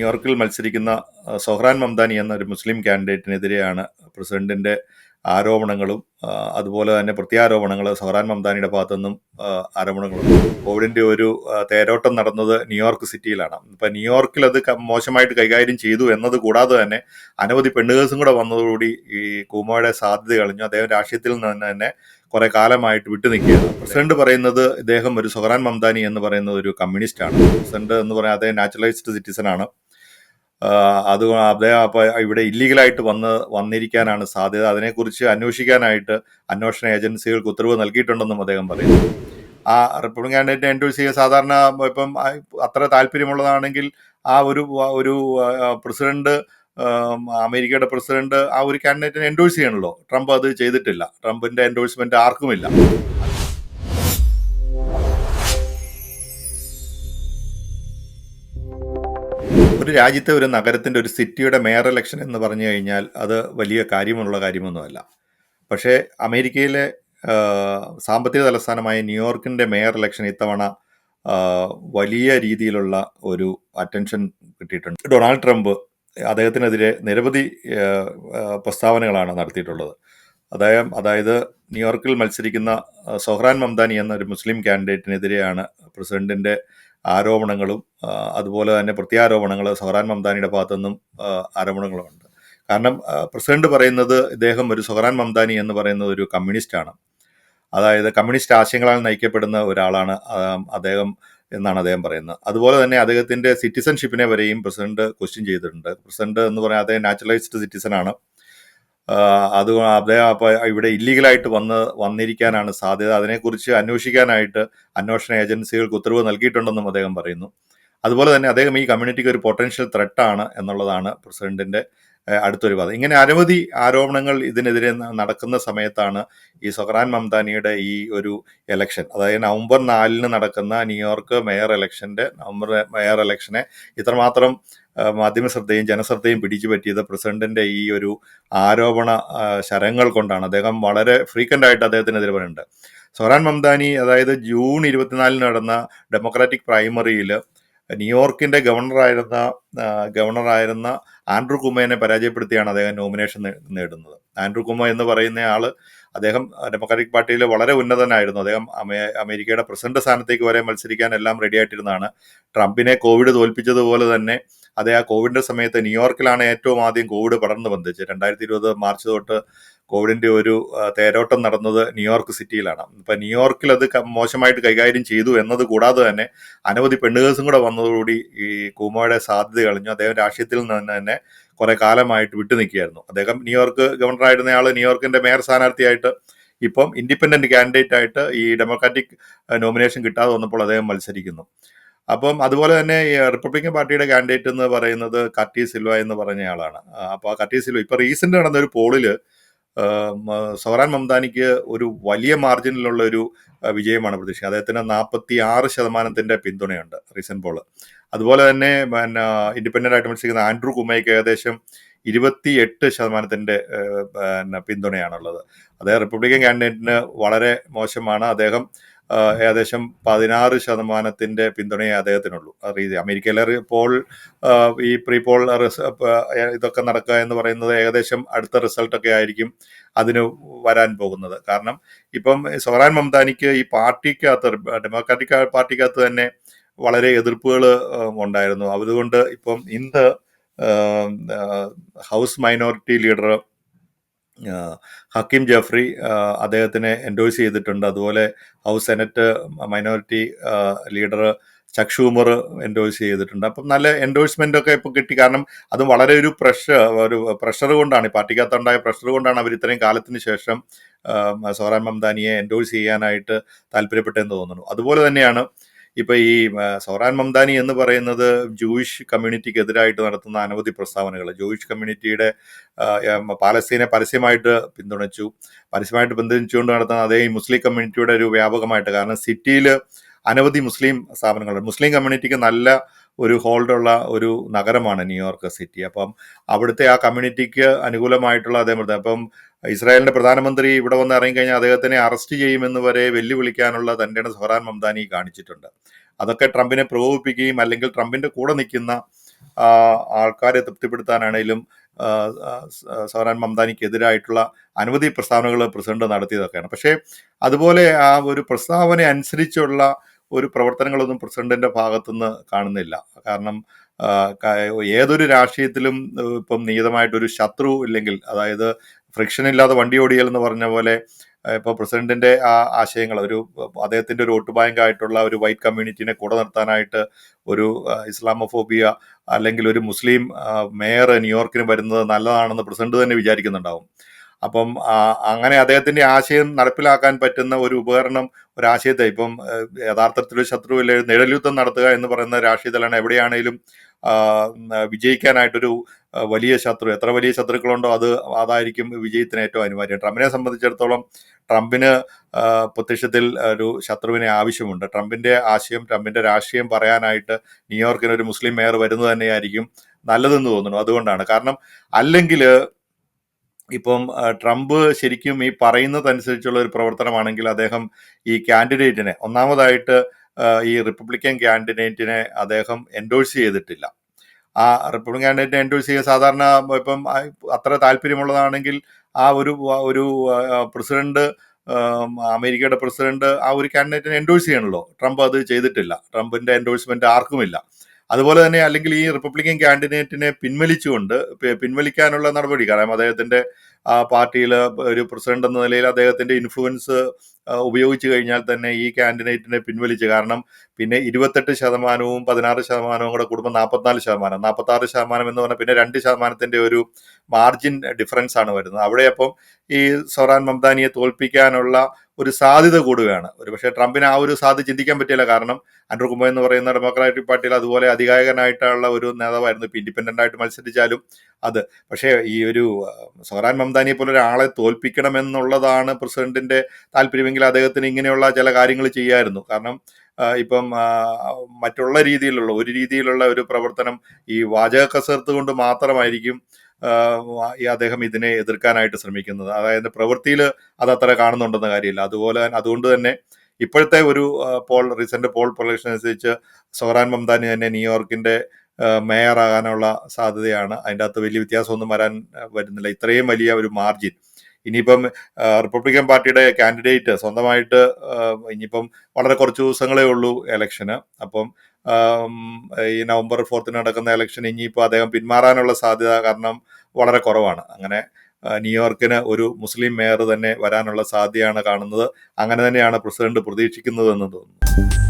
ന്യൂയോർക്കിൽ മത്സരിക്കുന്ന സൊഹ്റാൻ മംദാനി എന്ന ഒരു മുസ്ലിം കാൻഡിഡേറ്റിനെതിരെയാണ് പ്രസിഡന്റിന്റെ ആരോപണങ്ങളും അതുപോലെ തന്നെ പ്രത്യാരോപണങ്ങൾ സൊഹ്റാൻ മംദാനിയുടെ ഭാഗത്തു നിന്നും ആരോപണങ്ങളും. കോവിഡിന്റെ ഒരു തേരോട്ടം നടന്നത് ന്യൂയോർക്ക് സിറ്റിയിലാണ്. ഇപ്പൊ ന്യൂയോർക്കിൽ അത് മോശമായിട്ട് കൈകാര്യം ചെയ്തു എന്നത് കൂടാതെ തന്നെ അനവധി പെണ്ണുകേസും കൂടെ വന്നതോടുകൂടി ഈ കൂമയുടെ സാധ്യത കളഞ്ഞു. അദ്ദേഹം രാഷ്ട്രീയത്തിൽ നിന്ന് തന്നെ കുറെ കാലമായിട്ട് വിട്ടു നിൽക്കുകയാണ്. പ്രസിഡന്റ് പറയുന്നത് ഇദ്ദേഹം ഒരു സൊഹ്റാൻ മംദാനി എന്ന് പറയുന്ന ഒരു കമ്മ്യൂണിസ്റ്റ് ആണ് പ്രസിഡന്റ് എന്ന് പറയുന്നത് അദ്ദേഹം നാച്ചുറലൈസ്ഡ് സിറ്റിസൺ ആണ്. അത് അദ്ദേഹം അപ്പൊ ഇവിടെ ഇല്ലീഗലായിട്ട് വന്ന് വന്നിരിക്കാനാണ് സാധ്യത. അതിനെക്കുറിച്ച് അന്വേഷിക്കാനായിട്ട് അന്വേഷണ ഏജൻസികൾക്ക് ഉത്തരവ് നൽകിയിട്ടുണ്ടെന്നും അദ്ദേഹം പറയുന്നു. ആ റിപ്പബ്ലിക് കാൻഡിഡേറ്റ് എൻഡോഴ്സ് ചെയ്യുക സാധാരണ ഇപ്പം അത്ര താല്പര്യമുള്ളതാണെങ്കിൽ ആ ഒരു ഒരു പ്രസിഡന്റ് അമേരിക്കയുടെ പ്രസിഡന്റ് ആ ഒരു കാൻഡിഡേറ്റിനെ എൻഡോഴ്സ് ചെയ്യണല്ലോ. ട്രംപ് അത് ചെയ്തിട്ടില്ല. ട്രംപിന്റെ എൻഡോഴ്സ്മെന്റ് ആർക്കുമില്ല. ഒരു രാജ്യത്തെ ഒരു നഗരത്തിന്റെ ഒരു സിറ്റിയുടെ മേയർ ഇലക്ഷൻ എന്ന് പറഞ്ഞു കഴിഞ്ഞാൽ അത് വലിയ കാര്യമുള്ള കാര്യമൊന്നുമല്ല. പക്ഷേ അമേരിക്കയിലെ സാമ്പത്തിക തലസ്ഥാനമായ ന്യൂയോർക്കിന്റെ മേയർ ഇലക്ഷൻ ഇത്തവണ വലിയ രീതിയിലുള്ള ഒരു അറ്റൻഷൻ കിട്ടിയിട്ടുണ്ട്. ഡൊണാൾഡ് ട്രംപ് അദ്ദേഹത്തിനെതിരെ നിരവധി പ്രസ്താവനകളാണ് നടത്തിയിട്ടുള്ളത്. അദ്ദേഹം അതായത് ന്യൂയോർക്കിൽ മത്സരിക്കുന്ന സൊഹ്റാൻ മംദാനി എന്ന ഒരു മുസ്ലിം കാൻഡിഡേറ്റിനെതിരെയാണ് പ്രസിഡന്റിന്റെ ആരോപണങ്ങളും അതുപോലെ തന്നെ പ്രത്യാരോപണങ്ങൾ സഹറാൻ മംദാനിയുടെ ഭാഗത്തു നിന്നും ആരോപണങ്ങളുമുണ്ട്. കാരണം പ്രസിഡന്റ് പറയുന്നത് ഇദ്ദേഹം ഒരു സഹറാൻ മംദാനി എന്ന് പറയുന്നത് ഒരു കമ്മ്യൂണിസ്റ്റ് ആണ് അതായത് കമ്മ്യൂണിസ്റ്റ് ആശയങ്ങളാൽ നയിക്കപ്പെടുന്ന ഒരാളാണ് അദ്ദേഹം എന്നാണ് അദ്ദേഹം പറയുന്നത്. അതുപോലെ തന്നെ അദ്ദേഹത്തിന്റെ സിറ്റിസൺഷിപ്പിനെ വരെയും പ്രസിഡന്റ് ക്വസ്റ്റ്യൻ ചെയ്തിട്ടുണ്ട്. പ്രസിഡന്റ് എന്ന് പറയാൻ അദ്ദേഹം നാച്ചുറലൈസ്ഡ് സിറ്റിസൺ ആണ്. അത് അദ്ദേഹം അപ്പൊ ഇവിടെ ഇല്ലീഗലായിട്ട് വന്ന് വന്നിരിക്കാനാണ് സാധ്യത. അതിനെക്കുറിച്ച് അന്വേഷിക്കാനായിട്ട് അന്വേഷണ ഏജൻസികൾക്ക് ഉത്തരവ് നൽകിയിട്ടുണ്ടെന്നും അദ്ദേഹം പറയുന്നു. അതുപോലെ തന്നെ അദ്ദേഹം ഈ കമ്മ്യൂണിറ്റിക്ക് ഒരു പൊട്ടൻഷ്യൽ ത്രെട്ടാണ് എന്നുള്ളതാണ് പ്രസിഡന്റിന്റെ അടുത്തൊരു വാദം. ഇങ്ങനെ അനവധി ആരോപണങ്ങൾ ഇതിനെതിരെ നടക്കുന്ന സമയത്താണ് ഈ സൊഹ്റാൻ മംദാനിയുടെ ഈ ഒരു എലക്ഷൻ അതായത് നവംബർ നാലിന് നടക്കുന്ന ന്യൂയോർക്ക് മേയർ എലക്ഷന്റെ നവംബർ മേയർ എലക്ഷനെ ഇത്രമാത്രം മാധ്യമ ശ്രദ്ധയും ജനശ്രദ്ധയും പിടിച്ചു പറ്റിയത് പ്രസിഡന്റിന്റെ ഈ ഒരു ആരോപണ ശരങ്ങൾ കൊണ്ടാണ്. അദ്ദേഹം വളരെ ഫ്രീക്വന്റ് ആയിട്ട് അദ്ദേഹത്തിനെതിരെ പറയുന്നുണ്ട്. സൊഹ്റാൻ മംദാനി അതായത് ജൂൺ ഇരുപത്തിനാലിന് നടന്ന ഡെമോക്രാറ്റിക് പ്രൈമറിയിൽ ന്യൂയോർക്കിന്റെ ഗവർണറായിരുന്ന ഗവർണറായിരുന്ന ആൻഡ്രു കുമേനെ പരാജയപ്പെടുത്തിയാണ് അദ്ദേഹം നോമിനേഷൻ നേടുന്നത്. ആൻഡ്രു കുമ എന്ന് പറയുന്ന ആൾ അദ്ദേഹം ഡെമോക്രാറ്റിക് പാർട്ടിയിൽ വളരെ ഉന്നതനായിരുന്നു. അദ്ദേഹം അമേ- അമേരിക്കയുടെ പ്രസിഡന്റ് സ്ഥാനത്തേക്ക് വരെ മത്സരിക്കാൻ എല്ലാം റെഡി ആയിട്ടിരുന്നതാണ്. ട്രംപിനെ കോവിഡ് തോൽപ്പിച്ചതുപോലെ തന്നെ അതേ ആ കോവിഡിന്റെ സമയത്ത് ന്യൂയോർക്കിലാണ് ഏറ്റവും ആദ്യം കോവിഡ് പടർന്നു ബന്ധിച്ച് രണ്ടായിരത്തി ഇരുപത് മാർച്ച് തൊട്ട് കോവിഡിന്റെ ഒരു തേരോട്ടം നടന്നത് ന്യൂയോർക്ക് സിറ്റിയിലാണ്. ഇപ്പൊ ന്യൂയോർക്കിൽ അത് മോശമായിട്ട് കൈകാര്യം ചെയ്തു എന്നത് കൂടാതെ തന്നെ അനവധി പെണ്ണുകേസും കൂടെ വന്നതോടുകൂടി ഈ കൂമയുടെ സാധ്യത കളഞ്ഞു. അദ്ദേഹം രാഷ്ട്രീയത്തിൽ നിന്ന് തന്നെ കുറെ കാലമായിട്ട് വിട്ടു നിൽക്കുകയായിരുന്നു. അദ്ദേഹം ന്യൂയോർക്ക് ഗവർണറായിരുന്ന ആൾ ന്യൂയോർക്കിന്റെ മേയർ സ്ഥാനാർത്ഥിയായിട്ട് ഇപ്പം ഇൻഡിപെൻഡന്റ് കാൻഡിഡേറ്റ് ആയിട്ട് ഈ ഡെമോക്രാറ്റിക് നോമിനേഷൻ കിട്ടാതെ വന്നപ്പോൾ അദ്ദേഹം മത്സരിക്കുന്നു. അപ്പം അതുപോലെ തന്നെ ഈ റിപ്പബ്ലിക്കൻ പാർട്ടിയുടെ കാൻഡിഡേറ്റ് എന്ന് പറയുന്നത് കട്ടി സിൽവ എന്ന് പറഞ്ഞ ആളാണ്. അപ്പോൾ ആ കട്ടി സിൽവ ഇപ്പോൾ റീസെന്റ് നടന്ന ഒരു പോളിൽ സൊഹറാൻ മംദാനിക്ക് ഒരു വലിയ മാർജിനിലുള്ള ഒരു വിജയമാണ് പ്രതീക്ഷിക്കുന്നത്. അദ്ദേഹത്തിന് നാൽപ്പത്തി ആറ് ശതമാനത്തിന്റെ പിന്തുണയുണ്ട് റീസെന്റ് പോൾ അതുപോലെ തന്നെ പിന്നെ ഇൻഡിപെൻഡന്റ് ആയിട്ട് മത്സരിക്കുന്ന ആൻഡ്രൂ കുമയ്ക്ക് ഏകദേശം ഇരുപത്തി എട്ട് ശതമാനത്തിന്റെ പിന്നെ പിന്തുണയാണുള്ളത്. അദ്ദേഹം റിപ്പബ്ലിക്കൻ കാൻഡിഡേറ്റിന് വളരെ മോശമാണ്. അദ്ദേഹം ഏകദേശം പതിനാറ് ശതമാനത്തിന്റെ പിന്തുണയെ അദ്ദേഹത്തിനുള്ളൂ. അമേരിക്കയിലെ പോൾ ഈ പ്രീ പോൾ ഇതൊക്കെ നടക്കുക എന്ന് പറയുന്നത് ഏകദേശം അടുത്ത റിസൾട്ടൊക്കെ ആയിരിക്കും അതിന് വരാൻ പോകുന്നത്. കാരണം ഇപ്പം സൊഹറാൻ മംതാനിക്ക് ഈ പാർട്ടിക്കകത്ത് ഡെമോക്രാറ്റിക് പാർട്ടിക്കകത്ത് തന്നെ വളരെ എതിർപ്പുകൾ ഉണ്ടായിരുന്നു. അതുകൊണ്ട് ഇപ്പം ആഹ്, house minority leader Hakeem Jeffries അദ്ദേഹത്തിനെ എൻഡോഴ്സ് ചെയ്തിട്ടുണ്ട്. അതുപോലെ house senate minority leader Chuck Schumer endorse ചെയ്തിട്ടുണ്ട്. അപ്പം നല്ല എൻഡോഴ്സ്മെന്റ് ഒക്കെ ഇപ്പോൾ കിട്ടി. കാരണം അത് വളരെ ഒരു പ്രഷർ ഒരു പ്രഷർ കൊണ്ടാണ് ഈ പാർട്ടിക്കകത്തുണ്ടായ പ്രഷർ കൊണ്ടാണ് അവർ ഇത്രയും കാലത്തിന് ശേഷം സോറാൻ മംദാനിയെ എൻഡോഴ്സ് ചെയ്യാനായിട്ട് താല്പര്യപ്പെട്ടതെന്ന് തോന്നുന്നു. അതുപോലെ തന്നെയാണ് ഇപ്പൊ ഈ സൗറാൻ മംദാനി എന്ന് പറയുന്നത് ജൂയിഷ് കമ്മ്യൂണിറ്റിക്ക് എതിരായിട്ട് നടത്തുന്ന അനവധി പ്രസ്താവനകൾ. ജൂയിഷ് കമ്മ്യൂണിറ്റിയുടെ പാലസ്തീനെ പരസ്യമായിട്ട് പിന്തുണച്ചു. പരസ്യമായിട്ട് പിന്തുണച്ചുകൊണ്ട് നടത്തുന്ന അതേ മുസ്ലിം കമ്മ്യൂണിറ്റിയുടെ ഒരു വ്യാപകമായിട്ട് കാരണം സിറ്റിയിൽ അനവധി മുസ്ലിം സ്ഥാപനങ്ങളുണ്ട്. മുസ്ലിം കമ്മ്യൂണിറ്റിക്ക് നല്ല ഒരു ഹോൾഡുള്ള ഒരു നഗരമാണ് ന്യൂയോർക്ക് സിറ്റി അപ്പം അവിടുത്തെ ആ കമ്മ്യൂണിറ്റിക്ക് അനുകൂലമായിട്ടുള്ള അദ്ദേഹം. അപ്പം ഇസ്രായേലിന്റെ പ്രധാനമന്ത്രി ഇവിടെ വന്ന് ഇറങ്ങിക്കഴിഞ്ഞാൽ അദ്ദേഹത്തിനെ അറസ്റ്റ് ചെയ്യുമെന്ന് വരെ വെല്ലുവിളിക്കാനുള്ള തന്റെയാണ് സൊഹറാൻ മംദാനി കാണിച്ചിട്ടുണ്ട് അതൊക്കെ ട്രംപിനെ പ്രകോപിപ്പിക്കുകയും അല്ലെങ്കിൽ ട്രംപിന്റെ കൂടെ നിൽക്കുന്ന ആൾക്കാരെ തൃപ്തിപ്പെടുത്താനാണേലും സൗരാൻ മംദാനിക്കെതിരായിട്ടുള്ള അനവധി പ്രസ്താവനകൾ പ്രസിഡന്റ് നടത്തിയതൊക്കെയാണ് പക്ഷേ അതുപോലെ ആ ഒരു പ്രസ്താവന അനുസരിച്ചുള്ള ഒരു പ്രവർത്തനങ്ങളൊന്നും പ്രസിഡന്റിന്റെ ഭാഗത്തുനിന്ന് കാണുന്നില്ല. കാരണം ഏതൊരു രാഷ്ട്രീയത്തിലും ഇപ്പം നിയതമായിട്ടൊരു ശത്രു ഇല്ലെങ്കിൽ അതായത് ഫ്രിക്ഷൻ ഇല്ലാതെ വണ്ടി ഓടിയൽ എന്ന് പറഞ്ഞ പോലെ ഇപ്പോൾ പ്രസിഡന്റിന്റെ ആ ആശയങ്ങൾ ഒരു അദ്ദേഹത്തിന്റെ ഒരു വോട്ട് ഒരു വൈറ്റ് കമ്മ്യൂണിറ്റിനെ കൂടെ നിർത്താനായിട്ട് ഒരു ഇസ്ലാമോഫോബിയ അല്ലെങ്കിൽ ഒരു മുസ്ലിം മേയർ ന്യൂയോർക്കിന് വരുന്നത് നല്ലതാണെന്ന് പ്രസിഡന്റ് തന്നെ വിചാരിക്കുന്നുണ്ടാവും. അപ്പം അങ്ങനെ അദ്ദേഹത്തിന്റെ ആശയം നടപ്പിലാക്കാൻ പറ്റുന്ന ഒരു ഉപകരണം ഒരാശയത്തെ ഇപ്പം യഥാർത്ഥത്തിൽ ഒരു ശത്രുവില്ല നിഴൽയുദ്ധം നടത്തുക എന്ന് പറയുന്ന രാഷ്ട്രീയത്തിലാണ് എവിടെയാണേലും വിജയിക്കാനായിട്ടൊരു വലിയ ശത്രു എത്ര വലിയ ശത്രുക്കളുണ്ടോ അത് അതായിരിക്കും വിജയത്തിന് ഏറ്റവും അനിവാര്യം. ട്രംപിനെ സംബന്ധിച്ചിടത്തോളം ട്രംപിന് പ്രത്യക്ഷത്തിൽ ഒരു ശത്രുവിനെ ആവശ്യമുണ്ട്. ട്രംപിന്റെ ആശയം ട്രംപിന്റെ രാഷ്ട്രീയം പറയാനായിട്ട് ന്യൂയോർക്കിന് ഒരു മുസ്ലിം മേയർ വരുന്നത് തന്നെയായിരിക്കും നല്ലതെന്ന് തോന്നുന്നു. അതുകൊണ്ടാണ്. കാരണം അല്ലെങ്കിൽ ഇപ്പം ട്രംപ് ശരിക്കും ഈ പറയുന്നതനുസരിച്ചുള്ള ഒരു പ്രവർത്തനമാണെങ്കിൽ അദ്ദേഹം ഈ കാൻഡിഡേറ്റിനെ ഒന്നാമതായിട്ട് ഈ റിപ്പബ്ലിക്കൻ കാൻഡിഡേറ്റിനെ അദ്ദേഹം എൻഡോഴ്സ് ചെയ്തിട്ടില്ല. ആ റിപ്പബ്ലിക്കൻ കാൻഡിഡേറ്റിനെ എൻഡോഴ്സ് ചെയ്യുക സാധാരണ ഇപ്പം അത്ര താല്പര്യമുള്ളതാണെങ്കിൽ ആ ഒരു ഒരു പ്രസിഡന്റ് അമേരിക്കയുടെ പ്രസിഡന്റ് ആ ഒരു കാൻഡിഡേറ്റിനെ എൻഡോഴ്സ് ചെയ്യണല്ലോ. ട്രംപ് അത് ചെയ്തിട്ടില്ല. ട്രംപിന്റെ എൻഡോഴ്സ്മെന്റ് ആർക്കുമില്ല. അതുപോലെ തന്നെ അല്ലെങ്കിൽ ഈ റിപ്പബ്ലിക്കൻ കാൻഡിഡേറ്റിനെ പിൻവലിച്ചുകൊണ്ട് പിൻവലിക്കാനുള്ള നടപടി. കാരണം അദ്ദേഹത്തിന്റെ പാർട്ടിയിൽ ഒരു പ്രസിഡന്റ് എന്ന നിലയിൽ അദ്ദേഹത്തിന്റെ ഇൻഫ്ലുവൻസ് ഉപയോഗിച്ച് കഴിഞ്ഞാൽ തന്നെ ഈ കാൻഡിഡേറ്റിനെ പിൻവലിച്ച് കാരണം പിന്നെ ഇരുപത്തെട്ട് ശതമാനവും പതിനാറ് ശതമാനവും കൂടെ കൂടുമ്പോൾ നാൽപ്പത്തിനാല് ശതമാനം. നാൽപ്പത്തി ആറ് ശതമാനം എന്ന് പറഞ്ഞാൽ പിന്നെ രണ്ട് ശതമാനത്തിന്റെ ഒരു മാർജിൻ ഡിഫറൻസ് ആണ് വരുന്നത്. അവിടെ അപ്പം ഈ സൊറാൻ മംദാനിയെ തോൽപ്പിക്കാനുള്ള ഒരു സാധ്യത കൂടുകയാണ്. ഒരു പക്ഷേ ട്രംപിന് ആ ഒരു സാധ്യത ചിന്തിക്കാൻ പറ്റില്ല. കാരണം ആൻഡ്രൂ കുമ്പോ എന്ന് പറയുന്ന ഡെമോക്രാറ്റിക് പാർട്ടിയിൽ അതുപോലെ അധികായകനായിട്ടുള്ള ഒരു നേതാവായിരുന്നു. ഇപ്പം ഇൻഡിപെൻഡന്റ് ആയിട്ട് മത്സരിച്ചാലും അത്. പക്ഷേ ഈ ഒരു സൊറാൻ മംദാനിയെ പോലെ ഒരാളെ തോൽപ്പിക്കണമെന്നുള്ളതാണ് പ്രസിഡന്റിന്റെ താല്പര്യമെങ്കിൽ അദ്ദേഹത്തിന് ഇങ്ങനെയുള്ള ചില കാര്യങ്ങൾ ചെയ്യായിരുന്നു. കാരണം ഇപ്പം മറ്റുള്ള രീതിയിലുള്ള ഒരു രീതിയിലുള്ള ഒരു പ്രവർത്തനം ഈ വാചക കസർത്ത് കൊണ്ട് മാത്രമായിരിക്കും ഈ അദ്ദേഹം ഇതിനെ എതിർക്കാനായിട്ട് ശ്രമിക്കുന്നത്. അതായത് പ്രവൃത്തിയിൽ അത് അത്ര കാണുന്നുണ്ടെന്ന കാര്യമില്ല. അതുപോലെ അതുകൊണ്ട് തന്നെ ഇപ്പോഴത്തെ ഒരു പോൾ റീസെന്റ് പോൾ പ്രൊലക്ഷൻ അനുസരിച്ച് സൊഹറാൻ മംദാനി തന്നെ ന്യൂയോർക്കിന്റെ മേയർ ആകാനുള്ള സാധ്യതയാണ്. അതിന്റെ അകത്ത് വലിയ വ്യത്യാസമൊന്നും വരാൻ വരുന്നില്ല. ഇത്രയും വലിയ ഒരു മാർജിൻ. ഇനിയിപ്പം റിപ്പബ്ലിക്കൻ പാർട്ടിയുടെ കാൻഡിഡേറ്റ് സ്വന്തമായിട്ട് ഇനിയിപ്പം വളരെ കുറച്ച് ദിവസങ്ങളേ ഉള്ളൂ എലക്ഷന് അപ്പം ഈ നവംബർ ഫോർത്തിന് നടക്കുന്ന ഇലക്ഷൻ ഇനിയിപ്പോൾ അദ്ദേഹം പിന്മാറാനുള്ള സാധ്യത കാരണം വളരെ കുറവാണ്. അങ്ങനെ ന്യൂയോർക്കിന് ഒരു മുസ്ലിം മേയർ തന്നെ വരാനുള്ള സാധ്യതയാണ് കാണുന്നത്. അങ്ങനെ തന്നെയാണ് പ്രസിഡന്റ് പ്രതീക്ഷിക്കുന്നതെന്ന് തോന്നുന്നു.